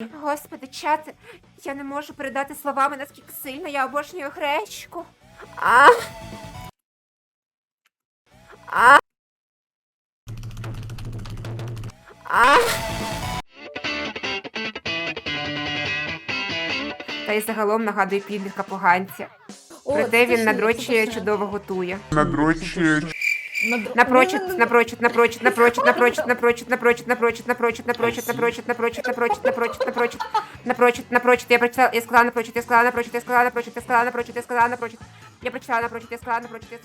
Господи, чат, я не можу передати словами, наскільки сильно я обожнюю гречку. А. А. А. Та й загалом нагадує підлітка поганця. Проте він надрочує чудово готує. надрочує Напрочуд, напрочуд, напрочуд, напрочуд, напрочуд, напрочуд, напрочуд, напрочуд, напрочуд, напрочуд, напрочуд, напрочуд, напрочуд, напрочуд, напрочуд, напрочуд, напрочуд. Я прочитала, я сказала напрочуд, я сказала напрочуд, я сказала напрочуд, я сказала напрочуд, я сказала напрочуд. Я прочитала напрочуд, я сказала напрочуд, я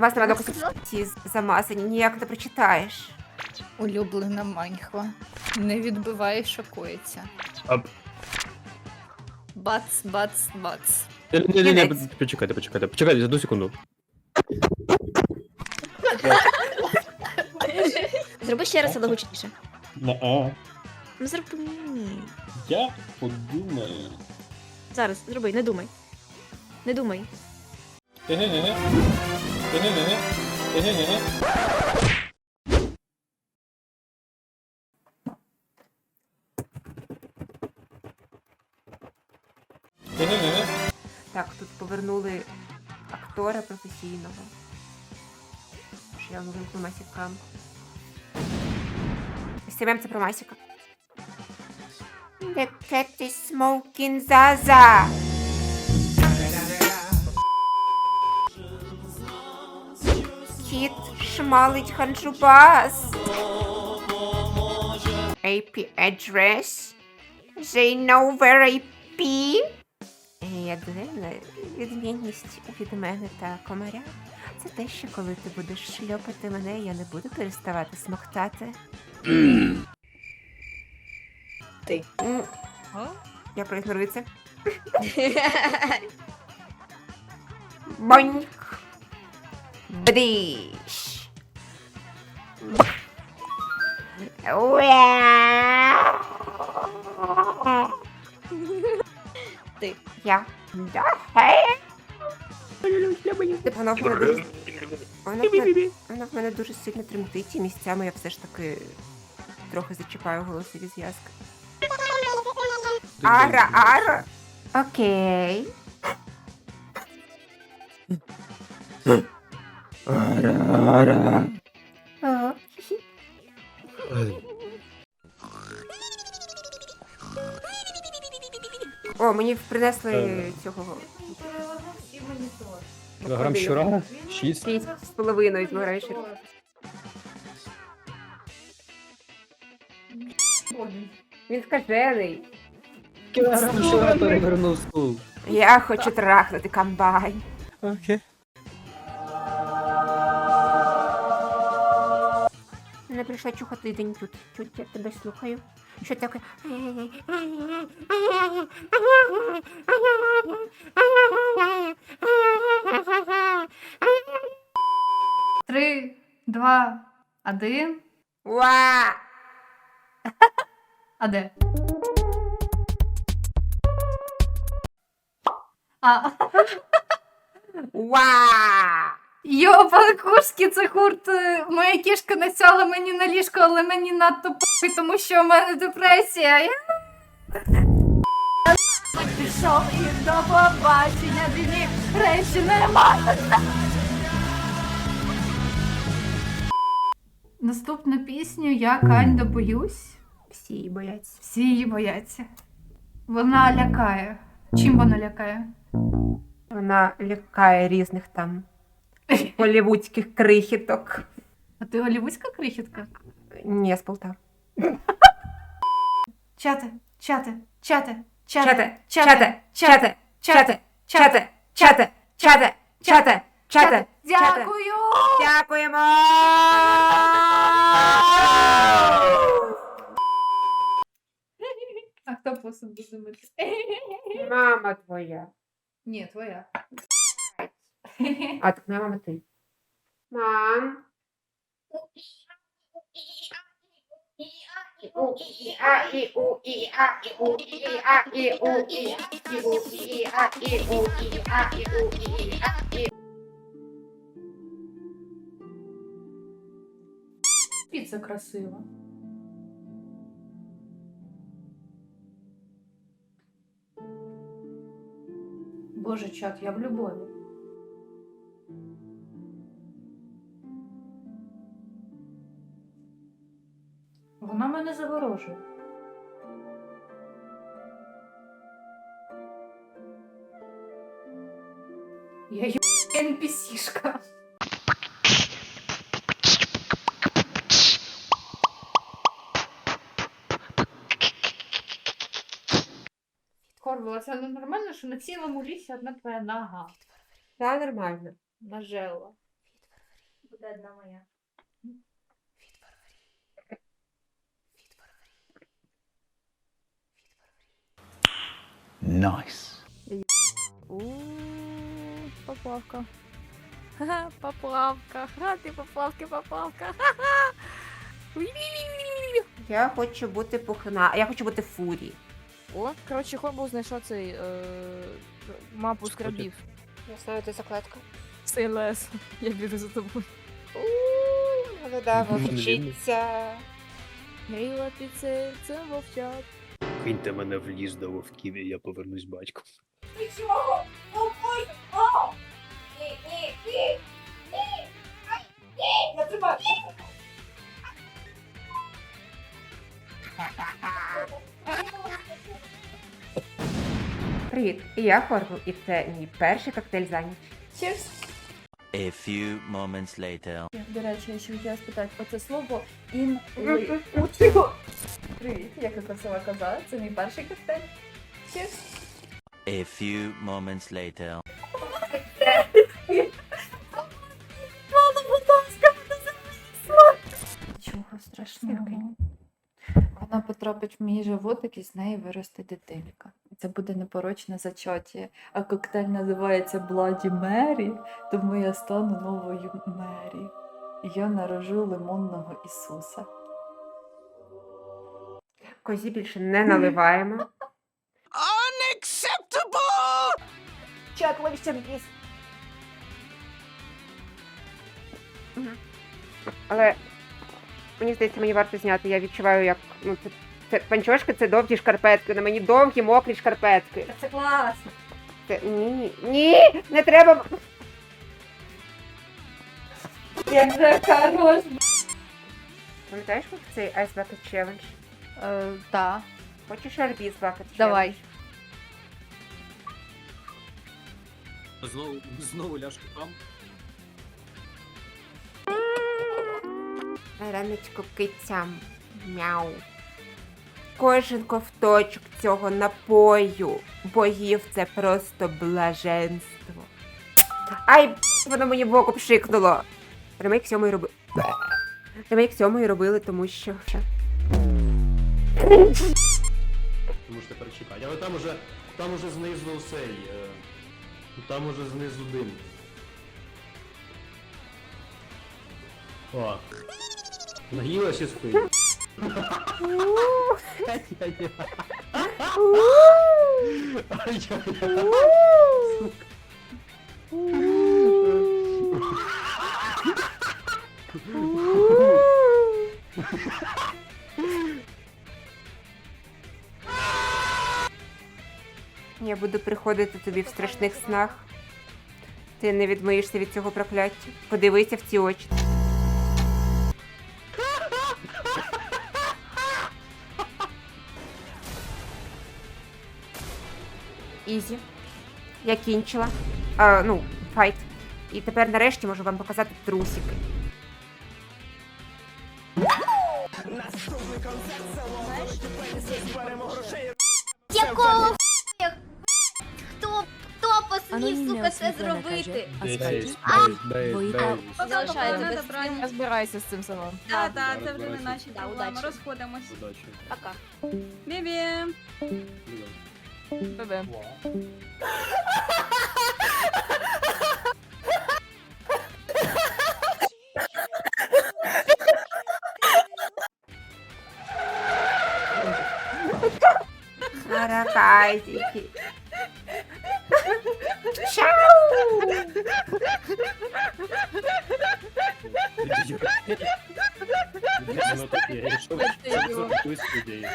вас треба докуси ці замазані, ніяк не прочитаєш. Улюблена маньхва. Не відбиває, шокується. Бац, бац, бац. Ні, ні, ні, почекайте, почекайте, почекайте, одну секунду. Зроби ще раз, але гучніше. На-а. Ну зроби. Ні. Я подумаю. Зараз, зроби, не думай. Не думай. Ге-ге-ге. Ге-ге-ге. Ге-ге-ге. Ге-ге-ге. Так, тут повернули актора професійного. Я вимкну масікам. Сімем це про масіка. The cat is smoking Zaza. Кіт шмалить ханджубас. AP address. They know where IP. Єдина відмінність від мене та комаря це те, що коли ти будеш шльопати мене, я не буду переставати смоктати. Ти. М, О? Я проігнорую це. Боньк. Бріш. Ти. Я. Да. Гей. Воно в мене дуже... вона в мене... вона в мене дуже сильно тремтить, і місцями я все ж таки трохи зачіпаю голосові зв'язки. Ара, ара. Окей. О, О, мені принесли Е. цього Кілограм щура? Шість. шість з половиною збираєш. Він скажений. Кілограм щура перевернув стул. Я хочу трахнути комбайн. Окей. Прийшла чухати день тут. Чуть я тебе слухаю. Що таке? Три, два, один. Уа! А де? А, Уа! Йопанкушки, це гурт. е, Моя кішка насяла мені на ліжко, але мені надто похуй, тому що в мене депресія. Я... Пішов і до побачення, дві речі немає. Наступну пісню я Канда боюсь. Всі її бояться. Всі її бояться. Вона лякає. Чим вона лякає? Вона лякає різних там голівудських крихіток. А ти голівудська крихітка? Ні, з Полтав. Чати, чати, чати, Чате, чате, чате, чате, чате, чате, чате, чате, чате. Дякую! Дякуємо! А хто посуд буде мити? Мама твоя. Ні, твоя. А, так моя мама ты. Мам. У, и, а, и, у, и, а, и, у, и, а, и, у, и, и, у, и, а, и, у, и, а, и, у, и, а, и. Спиться красиво. Боже, чат, я в любові. Вона заворожує. Я ю NPC-шка. Корвала, це нормально, що на цілому лісі одна твоя нога. Та нормально. Нажела. Буде одна моя. Ууу, поплавка. Поплавка. Ха, ти поплавки, поплавка. Ха-ха. Я хочу бути пухна. Я хочу бути фурі. О, коротше, Хорбул знайшов цей е, мапу Що скрабів. Я знаю, де закладка. Цей лес. Я біжу за тобою. Да, Мгм. вовчиця. Гріла під серцем вовчат. Киньте мене в ліс до вовків, і я повернусь батьком. Ти чого? О, ой, о! Ні, ні, ні, ні, ай, ні, я тримаю. Привіт, я Хорвел, і це мій перший коктейль за ніч. A few moments later. До речі, я ще хотіла спитати, оце слово ін Привіт, яка красива коза. Це мій перший коктейль. Cheers. A few moments later. Нічого страшного. Вона потрапить в мій животик і з неї виросте дитинка. Це буде непорочне зачаття. А коктейль називається Бладі Мері, тому я стану новою Мері. Я народжу лимонного Ісуса. Козі більше не наливаємо. Чат, ловишся вниз. Але мені здається, мені варто зняти. Я відчуваю, як ну це, це панчошки це довгі шкарпетки. На мені довгі мокрі шкарпетки. Це класно. Це ні, ні, не треба. Як же хорош. Пам'ятаєш як цей Ice Bucket Challenge? Е, та, Хочеш Арбіз Bucket давай. Знову, знову ляшки там. Раночку кицям. Мяу. Кожен ковточок цього напою богів це просто блаженство. Ай, воно мені в око пшикнуло. Ремейк сьомої робили. Ремейк сьомої робили, тому що. Можете перечекати. Але там уже, там уже знизу цей. е, Там уже знизу дим. О. Наїлася спить. Я буду приходити тобі в страшних снах. Ти не відмиєшся від цього прокляття. Подивися в ці очі. Ізі. Я кінчила. А, ну, файт. І тепер нарешті можу вам показати трусики. Якого бейс, бейс, бейс. Залишайте Добре, без стріму. розбирайся з цим самим. Так, так, це вже не наші Да, удачі. Розходимось. Удачі. Пока. Бібі. Бебе. Аракайзики. Воно таке, я йшов, щоб запустити студії.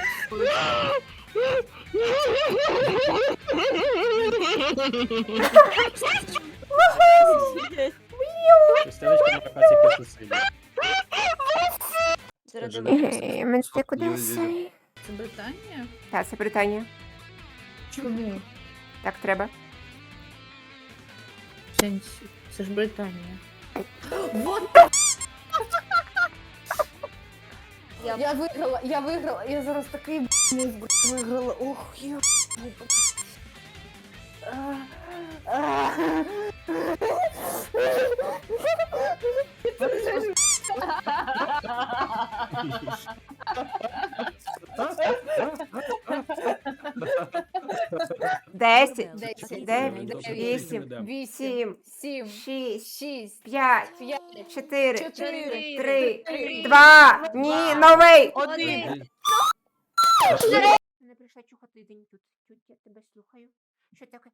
Стелечка на локації після Е, Мене це. Це Британія? Так, це Британія. Чому? Так треба претензій. Це ж Британія. Вот! Я, я виграла, я виграла, я зараз такий б**ний виграла. Ох, ю. 10, 9, 8, 7, 7, 6, 6, 5, 4, 3, 2, ні, новий. 1. Не прийшла чухати день тут. Тут я тебе слухаю. Що таке?